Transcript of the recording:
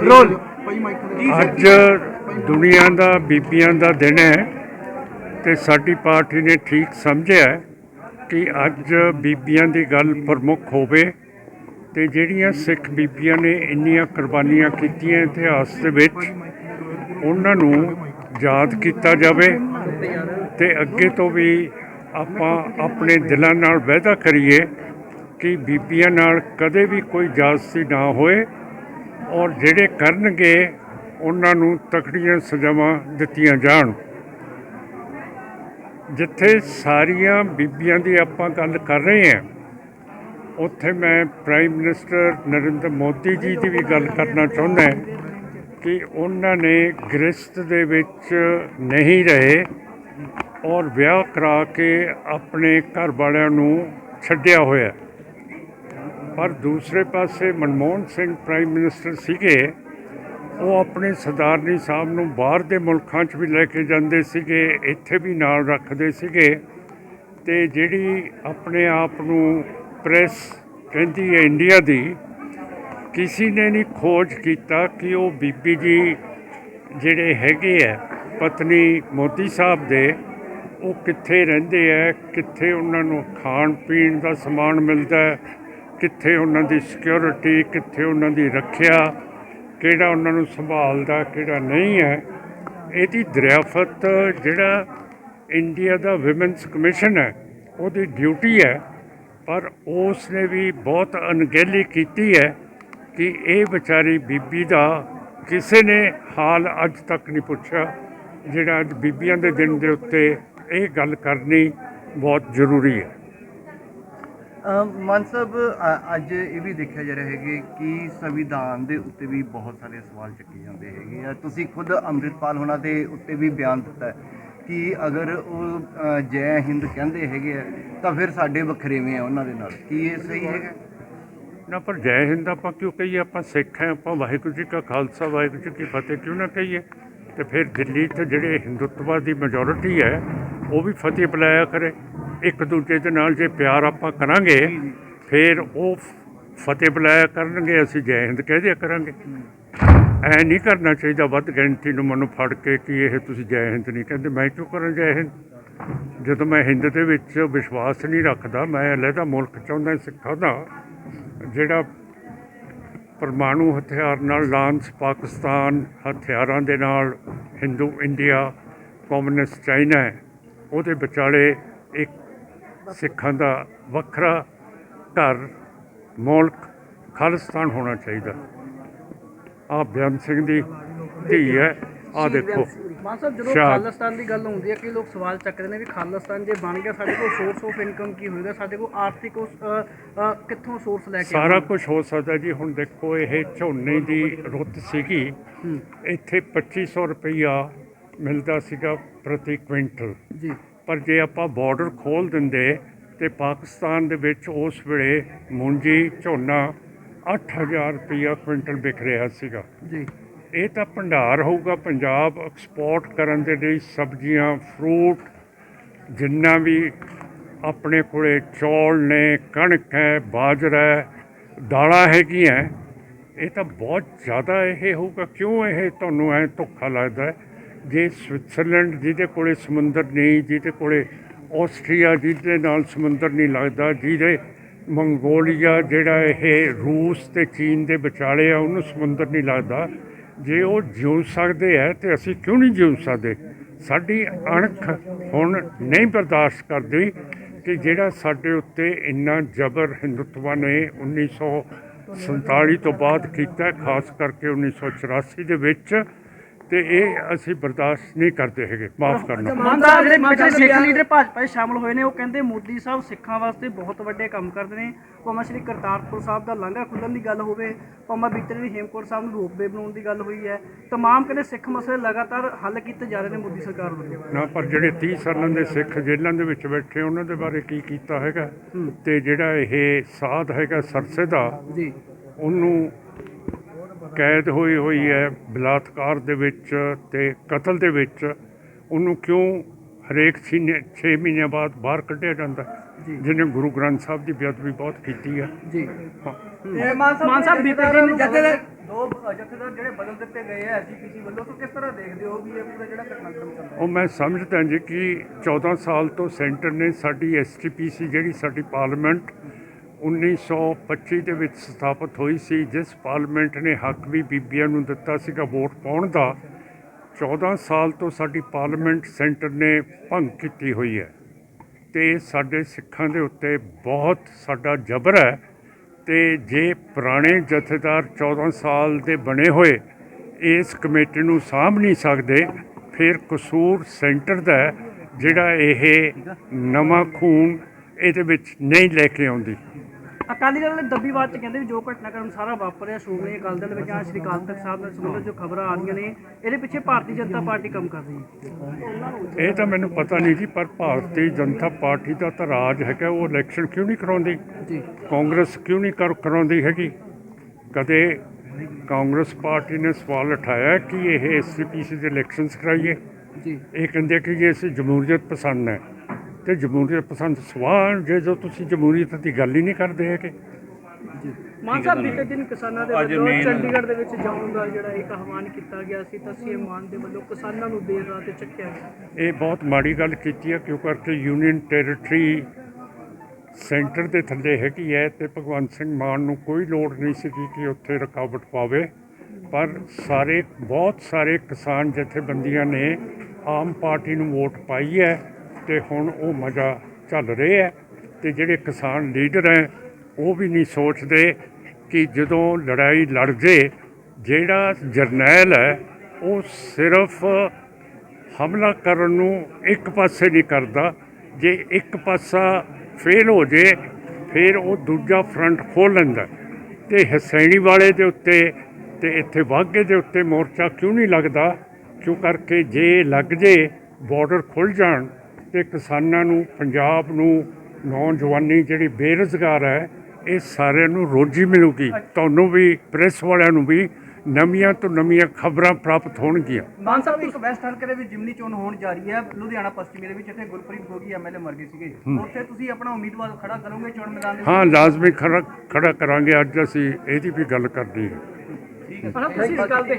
Role ਅੱਜ ਦੁਨੀਆ ਦਾ, ਬੀਬੀਆਂ ਦਾ ਦਿਨ ਹੈ ਤੇ ਸਾਡੀ ਪਾਰਟੀ ਨੇ ਠੀਕ ਸਮਝਿਆ ਕਿ ਅੱਜ ਬੀਬੀਆਂ ਦੀ ਗੱਲ ਪ੍ਰਮੁੱਖ ਹੋਵੇ ਤੇ ਜਿਹੜੀਆਂ ਸਿੱਖ ਬੀਬੀਆਂ ਨੇ ਇੰਨੀਆਂ ਕੁਰਬਾਨੀਆਂ ਕੀਤੀਆਂ ਇਤਿਹਾਸ ਦੇ ਵਿੱਚ, ਉਹਨਾਂ ਨੂੰ ਯਾਦ ਕੀਤਾ ਜਾਵੇ ਤੇ ਅੱਗੇ ਤੋਂ ਵੀ ਆਪਾਂ ਆਪਣੇ ਦਿਲਾਂ ਨਾਲ ਵਾਅਦਾ ਕਰੀਏ ਕਿ ਬੀਬੀਆਂ ਨਾਲ ਕਦੇ ਵੀ ਕੋਈ ਜਾਸਤੀ ਨਾ ਹੋਏ। ਔਰ ਜਿਹੜੇ ਕਰਨਗੇ, ਉਹਨਾਂ ਨੂੰ ਤਕੜੀਆਂ ਸਜ਼ਾਵਾਂ ਦਿੱਤੀਆਂ ਜਾਣ। ਜਿੱਥੇ ਸਾਰੀਆਂ ਬੀਬੀਆਂ ਦੀ ਆਪਾਂ ਗੱਲ ਕਰ ਰਹੇ ਹਾਂ, ਉੱਥੇ ਮੈਂ ਪ੍ਰਾਈਮ ਮਿਨਿਸਟਰ ਨਰਿੰਦਰ ਮੋਦੀ ਜੀ ਦੀ ਵੀ ਗੱਲ ਕਰਨਾ ਚਾਹੁੰਦਾ ਕਿ ਉਹਨਾਂ ਨੇ ਗ੍ਰਸਤ ਦੇ ਵਿੱਚ ਨਹੀਂ ਰਹੇ ਔਰ ਵਿਆਹ ਕਰਾ ਕੇ ਆਪਣੇ ਘਰ ਵਾਲਿਆਂ ਨੂੰ ਛੱਡਿਆ ਹੋਇਆ। ਪਰ ਦੂਸਰੇ ਪਾਸੇ ਮਨਮੋਹਨ ਸਿੰਘ ਪ੍ਰਾਈਮ ਮਿਨਿਸਟਰ ਸੀਗੇ, ਉਹ ਆਪਣੇ ਸਰਦਾਰਨੀ ਸਾਹਿਬ ਨੂੰ ਬਾਹਰ ਦੇ ਮੁਲਕਾਂ 'ਚ ਵੀ ਲੈ ਕੇ ਜਾਂਦੇ ਸੀਗੇ, ਇੱਥੇ ਵੀ ਨਾਲ ਰੱਖਦੇ ਸੀਗੇ ਤੇ ਜਿਹੜੀ ਆਪਣੇ ਆਪ ਨੂੰ ਪ੍ਰੈਸ ਕਹਿੰਦੀ ਹੈ ਇੰਡੀਆ ਦੀ, ਕਿਸੇ ਨੇ ਨਹੀਂ ਖੋਜ ਕੀਤਾ ਕਿ ਉਹ ਬੀਬੀ ਜੀ ਜਿਹੜੇ ਹੈਗੇ ਆ, ਪਤਨੀ ਮੋਦੀ ਸਾਹਿਬ ਦੇ, ਉਹ ਕਿੱਥੇ ਰਹਿੰਦੇ ਆ, ਕਿੱਥੇ ਉਹਨਾਂ ਨੂੰ ਖਾਣ ਪੀਣ ਦਾ ਸਮਾਨ ਮਿਲਦਾ ਹੈ ਕਿੱਥੇ ਉਹਨਾਂ ਦੀ ਸਿਕਿਉਰਿਟੀ ਕਿੱਥੇ ਉਹਨਾਂ ਦੀ ਰੱਖਿਆ, ਕਿਹੜਾ ਉਹਨਾਂ ਨੂੰ ਸੰਭਾਲਦਾ, ਕਿਹੜਾ ਨਹੀਂ ਹੈ, ਇਹਦੀ ਦਰਿਆਫਤ ਜਿਹੜਾ ਇੰਡੀਆ ਦਾ ਵਿਮਨਸ ਕਮਿਸ਼ਨ ਹੈ, ਉਹਦੀ ਡਿਊਟੀ ਹੈ, ਪਰ ਉਸ ਨੇ ਵੀ ਬਹੁਤ ਅਣਗਹਿਲੀ ਕੀਤੀ ਹੈ ਕਿ ਇਹ ਵਿਚਾਰੀ ਬੀਬੀ ਦਾ ਕਿਸੇ ਨੇ ਹਾਲ ਅੱਜ ਤੱਕ ਨਹੀਂ ਪੁੱਛਿਆ, ਜਿਹੜਾ ਅੱਜ ਬੀਬੀਆਂ ਦੇ ਦਿਨ ਦੇ ਉੱਤੇ ਇਹ ਗੱਲ ਕਰਨੀ ਬਹੁਤ ਜ਼ਰੂਰੀ ਹੈ। ਮਾਨ ਸਾਹਿਬ ਅ- ਅੱਜ ਇਹ ਵੀ ਦੇਖਿਆ ਜਾ ਰਿਹਾ ਹੈ ਕਿ ਸੰਵਿਧਾਨ ਦੇ ਉੱਤੇ ਵੀ ਬਹੁਤ ਸਾਰੇ ਸਵਾਲ ਚੱਕੇ ਜਾਂਦੇ ਹੈਗੇ ਆ। ਤੁਸੀਂ ਖੁਦ ਅੰਮ੍ਰਿਤਪਾਲ ਹੋਣਾ ਦੇ ਉੱਤੇ ਵੀ ਬਿਆਨ ਦਿੱਤਾ ਹੈ ਕਿ ਅਗਰ ਉਹ ਅ, ਜੈ ਹਿੰਦ ਕਹਿੰਦੇ ਹੈਗੇ ਆ ਤਾਂ ਫਿਰ ਸਾਡੇ ਵਖਰੇਵੇਂ ਆ ਉਹਨਾਂ ਦੇ ਨਾਲ। ਕੀ ਇਹ ਸਹੀ ਹੈਗਾ? ਨਾ ਪਰ ਜੈ ਹਿੰਦ ਆਪਾਂ ਕਿਉਂ ਕਹੀਏ? ਆਪਾਂ ਸਿੱਖ ਹਾਂ ਆਪਾਂ ਵਾਹਿਗੁਰੂ ਜੀ ਕਾ ਖਾਲਸਾ ਵਾਹਿਗੁਰੂ ਜੀ ਕੀ ਫਤਿਹ ਕਿਉਂ ਨਾ ਕਹੀਏ? ਤੇ ਫਿਰ ਦਿੱਲੀ 'ਚ ਜਿਹੜੇ ਹਿੰਦੁੱਤਵਾ ਦੀ ਮੈਜੋਰਿਟੀ ਹੈ ਉਹ ਵੀ ਫਤਿਹ ਬੁਲਾਇਆ ਕਰੇ। ਇੱਕ ਦੂਜੇ ਦੇ ਨਾਲ ਜੇ ਪਿਆਰ ਆਪਾਂ ਕਰਾਂਗੇ ਫਿਰ ਉਹ ਫਤਿਹ ਬੁਲਾਇਆ ਕਰਨਗੇ ਅਸੀਂ ਜੈ ਹਿੰਦ ਕਹਿ ਦਿਆ ਕਰਾਂਗੇ। ਐ ਨਹੀਂ ਕਰਨਾ ਚਾਹੀਦਾ ਵੱਧ ਗਿਣਤੀ ਨੂੰ ਮੈਨੂੰ ਫੜ ਕੇ ਕਿ ਇਹ ਤੁਸੀਂ ਜੈ ਹਿੰਦ ਨਹੀਂ ਕਹਿੰਦੇ। ਮੈਂ ਕਿਉਂ ਕਰਾਂ ਜੈ ਹਿੰਦ? ਜਦੋਂ ਮੈਂ ਹਿੰਦ ਦੇ ਵਿੱਚ ਵਿਸ਼ਵਾਸ ਨਹੀਂ ਰੱਖਦਾ ਮੈਂ ਅਲੱਗਾ ਮੁਲਕ ਚਾਹੁੰਦਾ ਸਿੱਖਾਂ ਦਾ ਜਿਹੜਾ ਪਰਮਾਣੂ ਹਥਿਆਰ ਨਾਲ ਲਾਂਸ ਪਾਕਿਸਤਾਨ ਹਥਿਆਰਾਂ ਦੇ ਨਾਲ ਹਿੰਦੂ ਇੰਡੀਆ ਕਮਿਊਨਿਸਟ ਚਾਈਨਾ ਉਹਦੇ ਵਿਚਾਲੇ ਇੱਕ ਸਿੱਖਾਂ ਦਾ ਵੱਖਰਾ ਘਰ ਮੁਲਕ ਖਾਲਿਸਤਾਨ ਹੋਣਾ ਚਾਹੀਦਾ। ਆ ਬਿਆਨ ਸਿੰਘ ਦੀ ਧੀ ਹੈ। ਆ ਦੇਖੋ। ਮਾਨ ਸਾਹਿਬ ਜਦੋਂ। ਖਾਲਿਸਤਾਨ ਦੀ ਗੱਲ ਹੁੰਦੀ ਹੈ ਕਿ ਲੋਕ ਸਵਾਲ ਚੱਕਦੇ ਨੇ ਵੀ ਖਾਲਿਸਤਾਨ ਜੇ ਬਣ ਗਿਆ ਸਾਡੇ ਕੋਲ ਸੋਰਸ ਆਫ ਇਨਕਮ ਕੀ ਹੋਏਗਾ? ਸਾਡੇ ਕੋਲ ਆਰਥਿਕ ਉਸ ਕਿੱਥੋਂ ਸੋਰਸ ਲੈ ਕੇ ਸਾਰਾ? ਕੁਝ ਹੋ ਸਕਦਾ ਜੀ। ਹੁਣ ਦੇਖੋ ਇਹ ਝੋਨੇ ਦੀ ਰੁੱਤ ਸੀਗੀ। ਇੱਥੇ 2500 ਰੁਪਈਆ ਮਿਲਦਾ ਸੀਗਾ ਪ੍ਰਤੀ ਕੁਇੰਟਲ। ਜੀ। ਪਰ ਜੇ ਆਪਾਂ ਬਾਰਡਰ ਖੋਲ ਦਿੰਦੇ ਤੇ ਪਾਕਿਸਤਾਨ ਦੇ ਵਿੱਚ ਉਸ ਵੇਲੇ ਮੂੰਜੀ ਝੋਨਾ 8000 ਰੁਪਈਆ ਕੁਇੰਟਲ ਵਿਕ ਰਿਹਾ ਸੀਗਾ। ਜੀ। ਇਹ ਤਾਂ ਭੰਡਾਰ ਹੋਊਗਾ ਪੰਜਾਬ ਐਕਸਪੋਰਟ ਕਰਨ ਦੇ ਲਈ ਸਬਜ਼ੀਆਂ ਫਰੂਟ ਜਿੰਨਾ ਵੀ ਆਪਣੇ ਕੋਲੇ ਚੌਲ ਨੇ ਕਣਕ ਹੈ ਬਾਜਰਾ ਹੈ ਦਾਲਾਂ ਹੈਗੀਆਂ ਇਹ ਤਾਂ ਬਹੁਤ ਜ਼ਿਆਦਾ ਇਹ ਹੋਊਗਾ। ਕਿਉਂ ਇਹ ਤੁਹਾਨੂੰ ਐ ਧੋਖਾ ਲੱਗਦਾ ਹੈ? ਜੇ ਸਵਿਟਜ਼ਰਲੈਂਡ ਜਿਹਦੇ ਕੋਲੇ ਸਮੁੰਦਰ ਨਹੀਂ, ਜਿਹਦੇ ਕੋਲੇ ਆਸਟਰੀਆ ਜਿਹਦੇ ਨਾਲ ਸਮੁੰਦਰ ਨਹੀਂ ਲੱਗਦਾ, ਜਿਹਦੇ ਮੰਗੋਲੀਆ ਜਿਹੜਾ ਇਹ ਰੂਸ ਤੇ ਚੀਨ ਦੇ ਵਿਚਾਲੇ ਆ, ਉਹਨੂੰ ਸਮੁੰਦਰ ਨਹੀਂ ਲੱਗਦਾ। ਜੇ ਉਹ ਜਿਉ ਸਕਦੇ ਆ, ਤੇ ਅਸੀਂ ਕਿਉਂ ਨਹੀਂ ਜਿਉ ਸਕਦੇ? ਸਾਡੀ ਅਣਖ ਹੁਣ ਨਹੀਂ ਬਰਦਾਸ਼ਤ ਕਰਦੀ ਕਿ ਜਿਹੜਾ ਸਾਡੇ ਉੱਤੇ ਇੰਨਾ ਜ਼ਬਰ ਹਿੰਦੁੱਤਵਾ ਨੇ 1947 ਤੋਂ ਬਾਅਦ ਕੀਤਾ, ਖਾਸ ਕਰਕੇ 1984 ਦੇ ਵਿੱਚ ਤੇ ਇਹ ਅਸੀਂ ਬਰਦਾਸ਼ਤ ਨਹੀਂ ਕਰਦੇ ਹੈਗੇ ਮਾਫ ਕਰਨਾ। ਮਾਨ ਸਾਹਿਬ ਜਿਹੜੇ ਪਿਛਲੇ ਸਿੱਖ ਲੀਡਰ ਭਾਜਪਾ 'ਚ ਸ਼ਾਮਲ ਹੋਏ ਨੇ ਉਹ ਕਹਿੰਦੇ ਮੋਦੀ ਸਾਹਿਬ ਸਿੱਖਾਂ ਵਾਸਤੇ ਬਹੁਤ ਵੱਡੇ ਕੰਮ ਕਰਦੇ ਨੇ। ਭਾਵੇਂ ਸ਼੍ਰੀ ਕਰਤਾਰਪੁਰ ਸਾਹਿਬ ਦਾ ਲਾਂਘਾ ਖੁੱਲ੍ਹਣ ਦੀ ਗੱਲ ਹੋਵੇ ਭਾਵੇਂ ਬੀਤੇ ਦਿਨ ਹੇਮਕੋਟ ਸਾਹਿਬ ਨੂੰ ਰੋਪਵੇ ਬਣਾਉਣ ਦੀ ਗੱਲ ਹੋਈ ਹੈ ਤਮਾਮ ਕਹਿੰਦੇ ਸਿੱਖ ਮਸਲੇ ਲਗਾਤਾਰ ਹੱਲ ਕੀਤੇ ਜਾ ਰਹੇ ਨੇ ਮੋਦੀ ਸਰਕਾਰ ਵੱਲੋਂ। ਨਾ ਪਰ ਜਿਹੜੇ 30 ਸਾਲਾਂ ਦੇ ਸਿੱਖ ਜੇਲ੍ਹਾਂ ਦੇ ਵਿੱਚ ਬੈਠੇ ਉਹਨਾਂ ਦੇ ਬਾਰੇ ਕੀ ਕੀਤਾ ਹੈਗਾ? ਤੇ ਜਿਹੜਾ ਇਹ ਸਾਧ ਹੈਗਾ ਸਰਸੇ ਦਾ ਜੀ। ਉਹਨੂੰ ਕੈਦ ਹੋਈ ਹੋਈ ਹੈ ਬਲਾਤਕਾਰ ਦੇ ਵਿੱਚ ਤੇ ਕਤਲ ਦੇ ਵਿੱਚ। ਉਹਨੂੰ ਕਿਉਂ ਹਰੇਕ 6 ਮਹੀਨਿਆਂ ਬਾਅਦ ਬਾਹਰ ਕੱਢਿਆ ਜਾਂਦਾ। ਜਿਹਨੇ ਗੁਰੂ ਗ੍ਰੰਥ ਸਾਹਿਬ ਦੀ ਬੇਅਦਬੀ ਬਹੁਤ ਕੀਤੀ ਹੈ ਜੀ। ਹਾਂ। ਮਾਨ ਸਾਹਿਬ ਬੀਤੇ ਦਿਨ ਜਥੇਦਾਰ ਦੋ ਜਥੇਦਾਰ ਜਿਹੜੇ ਬਦਲ ਦਿੱਤੇ ਗਏ ਆ ਐਸਜੀਪੀਸੀ ਵੱਲੋਂ ਤੋਂ ਕਿਸ ਤਰ੍ਹਾਂ ਦੇਖਦੇ ਹੋ ਵੀ ਇਹ ਪੂਰਾ ਜਿਹੜਾ ਘਟਨਾਕ੍ਰਮ ਚੱਲ ਰਿਹਾ? ਉਹ ਮੈਂ ਸਮਝਦਾ ਜੀ ਕਿ 14 ਸਾਲ ਤੋਂ ਸੈਂਟਰ ਨੇ ਸਾਡੀ ਐਸਟੀਪੀਸੀ ਜਿਹੜੀ ਸਾਡੀ ਪਾਰਲੀਮੈਂਟ 1925 ਦੇ ਵਿੱਚ ਸਥਾਪਿਤ ਹੋਈ ਸੀ, ਜਿਸ ਪਾਰਲੀਮੈਂਟ ਨੇ ਹੱਕ ਵੀ ਬੀਬੀਆਂ ਨੂੰ ਦਿੱਤਾ ਸੀਗਾ ਵੋਟ ਪਾਉਣ ਦਾ। 14 ਸਾਲ ਤੋਂ ਸਾਡੀ ਪਾਰਲੀਮੈਂਟ ਸੈਂਟਰ ਨੇ ਭੰਗ ਕੀਤੀ ਹੋਈ ਹੈ ਤੇ ਸਾਡੇ ਸਿੱਖਾਂ ਦੇ ਉੱਤੇ ਬਹੁਤ ਸਾਡਾ ਜ਼ਬਰ ਹੈ ਤੇ ਜੇ ਪੁਰਾਣੇ ਜਥੇਦਾਰ 14 ਸਾਲ ਦੇ ਬਣੇ ਹੋਏ ਇਸ ਕਮੇਟੀ ਨੂੰ ਸਾਂਭ ਨਹੀਂ ਸਕਦੇ, ਫਿਰ ਕਸੂਰ ਸੈਂਟਰ ਦਾ ਜਿਹੜਾ ਇਹ ਨਵਾਂ ਖੂਨ ਇਹਦੇ ਵਿੱਚ ਨਹੀਂ ਲੈ ਕੇ ਆਉਂਦੀ। ਅਕਾਲੀ ਦਲ ਨੇ ਦੱਬੀਵਾਦ ਚ ਕਹਿੰਦੇ ਵੀ ਜੋ ਘਟਨਾਕ੍ਰਮ ਸਾਰਾ ਵਾਪਰਿਆ ਸ਼੍ਰੋਮਣੀ ਅਕਾਲੀ ਦਲ ਵਿੱਚ ਜਾਂ ਸ਼੍ਰੀ ਅਕਾਲ ਤਖਤ ਸਾਹਿਬ ਨਾਲ ਸੰਬੰਧਿਤ ਜੋ ਖਬਰਾਂ ਆ ਰਹੀਆਂ ਨੇ ਇਹਦੇ ਪਿੱਛੇ ਭਾਰਤੀ ਜਨਤਾ ਪਾਰਟੀ ਕੰਮ ਕਰ ਰਹੀ ਹੈ। ਇਹ ਤਾਂ ਮੈਨੂੰ ਪਤਾ ਨਹੀਂ ਜੀ ਪਰ ਭਾਰਤੀ ਜਨਤਾ ਪਾਰਟੀ ਦਾ ਤਾਂ ਰਾਜ ਹੈਗਾ ਉਹ ਇਲੈਕਸ਼ਨ ਕਿਉਂ ਨਹੀਂ ਕਰਾਉਂਦੀ? ਜੀ। ਕਾਂਗਰਸ ਕਿਉਂ ਨਹੀਂ ਕਰ ਕਰਾਉਂਦੀ ਹੈਗੀ? ਕਦੇ ਕਾਂਗਰਸ ਪਾਰਟੀ ਨੇ ਸਵਾਲ ਉਠਾਇਆ ਕਿ ਇਹ ਐਸਸੀਪੀਸੀ ਦੇ ਇਲੈਕਸ਼ਨਸ ਕਰਾਈਏ? ਜੀ। ਇਹ ਕਹਿੰਦੇ ਕਿ ਜੀ ਅਸੀਂ ਜਮਹੂਰੀਅਤ ਪਸੰਦ ਹੈ। ਤੇ ਜਮਹੂਰੀਅਤ ਪਸੰਦ ਸਵਾਲ ਜੇ ਜੋ ਤੁਸੀਂ ਜਮਹੂਰੀਅਤ ਦੀ ਗੱਲ ਹੀ ਨਹੀਂ ਕਰਦੇ ਹੈਗੇ। ਮਾਨ ਸਾਹਿਬ ਬੀਤੇ ਦਿਨ ਕਿਸਾਨਾਂ ਦੇ ਵੱਲੋਂ ਚੰਡੀਗੜ੍ਹ ਦੇ ਵਿੱਚ ਜਾਣ ਦਾ ਜਿਹੜਾ ਇੱਕ ਆਹਵਾਨ ਕੀਤਾ ਗਿਆ ਸੀ ਤਾਂ ਸੀਐਮ ਮਾਨ ਦੇ ਵੱਲੋਂ ਕਿਸਾਨਾਂ ਨੂੰ ਦੇਰ ਰਾਤ ਚੱਕਿਆ ਗਿਆ। ਇਹ ਬਹੁਤ ਮਾੜੀ ਗੱਲ ਕੀਤੀ ਹੈ ਕਿਉਂ ਕਰਕੇ ਯੂਨੀਅਨ ਟੈਰੀਟਰੀ ਸੈਂਟਰ ਦੇ ਥੱਲੇ ਹੈਗੀ ਹੈ ਤੇ ਭਗਵੰਤ ਸਿੰਘ ਮਾਨ ਨੂੰ ਕੋਈ ਲੋੜ ਨਹੀਂ ਸੀਗੀ ਕਿ ਉੱਥੇ ਰੁਕਾਵਟ ਪਾਵੇ। ਪਰ ਸਾਰੇ ਬਹੁਤ ਸਾਰੇ ਕਿਸਾਨ ਜਥੇਬੰਦੀਆਂ ਨੇ ਆਮ ਪਾਰਟੀ ਨੂੰ ਵੋਟ ਪਾਈ ਹੈ। ਤੇ ਹੁਣ ਉਹ ਮਜ਼ਾ ਚੱਲ ਰਿਹਾ ਹੈ ਤੇ ਜਿਹੜੇ ਕਿਸਾਨ ਲੀਡਰ ਹੈ, ਉਹ ਵੀ ਨਹੀਂ ਸੋਚਦੇ ਕਿ ਜਦੋਂ ਲੜਾਈ ਲੜ ਜੇ, ਜਿਹੜਾ ਜਰਨੈਲ ਹੈ, ਉਹ ਸਿਰਫ ਹਮਲਾ ਕਰਨ ਨੂੰ ਇੱਕ ਪਾਸੇ ਨਹੀਂ ਕਰਦਾ। ਜੇ ਇੱਕ ਪਾਸਾ ਫੇਲ ਹੋ ਜੇ, ਫਿਰ ਉਹ ਦੂਜਾ ਫਰੰਟ ਖੋਲ ਲੈਂਦਾ। ਤੇ ਹਸੈਣੀ ਵਾਲੇ ਦੇ ਉੱਤੇ ਤੇ ਇੱਥੇ ਵਾਘੇ ਦੇ ਉੱਤੇ ਮੋਰਚਾ ਕਿਉਂ ਨਹੀਂ ਲੱਗਦਾ? ਕਿਉਂ ਕਰਕੇ ਜੇ ਲੱਗ ਜੇ ਬਾਰਡਰ ਖੁੱਲ ਜਾਣ ਤੇ ਕਿਸਾਨਾਂ ਨੂੰ ਪੰਜਾਬ ਨੂੰ ਨੌਜਵਾਨੀ ਜਿਹੜੀ ਬੇਰੁਜ਼ਗਾਰ ਹੈ ਇਹ ਸਾਰਿਆਂ ਨੂੰ ਰੋਜੀ ਮਿਲੂਗੀ। ਤੁਹਾਨੂੰ ਵੀ ਪ੍ਰੈਸ ਵਾਲਿਆਂ ਨੂੰ ਵੀ ਨਵੀਆਂ ਤੋਂ ਨਵੀਆਂ ਖਬਰਾਂ ਪ੍ਰਾਪਤ ਹੋਣਗੀਆਂ। ਮਾਨ ਸਾਹਿਬ ਇੱਕ ਵੈਸਟ ਹਲਕੇ ਦੇ ਵਿੱਚ ਜਿਮਨੀ ਚੋਣ ਹੋਣ ਜਾ ਰਹੀ ਹੈ। ਲੁਧਿਆਣਾ ਪੱਛਮੀ ਦੇ ਵਿੱਚ ਇੱਥੇ ਗੁਰਪ੍ਰੀਤ ਗੋਗੀ ਐਮਐਲਏ ਮਰ ਗਏ ਸੀਗੇ। ਉੱਥੇ ਤੁਸੀਂ ਆਪਣਾ ਉਮੀਦਵਾਰ ਖੜਾ ਕਰੋਗੇ ਚੋਣ ਮੈਦਾਨ ਦੇ ਵਿੱਚ? ਹਾਂ ਲਾਜ਼ਮੀ ਖੜਾ ਖੜਾ ਕਰਾਂਗੇ। ਅੱਜ ਅਸੀਂ ਇਹਦੀ ਵੀ ਗੱਲ ਕਰਨੀ ਹੈ। ਪਰ ਤੁਸੀਂ ਇਸ ਗੱਲ ਤੇ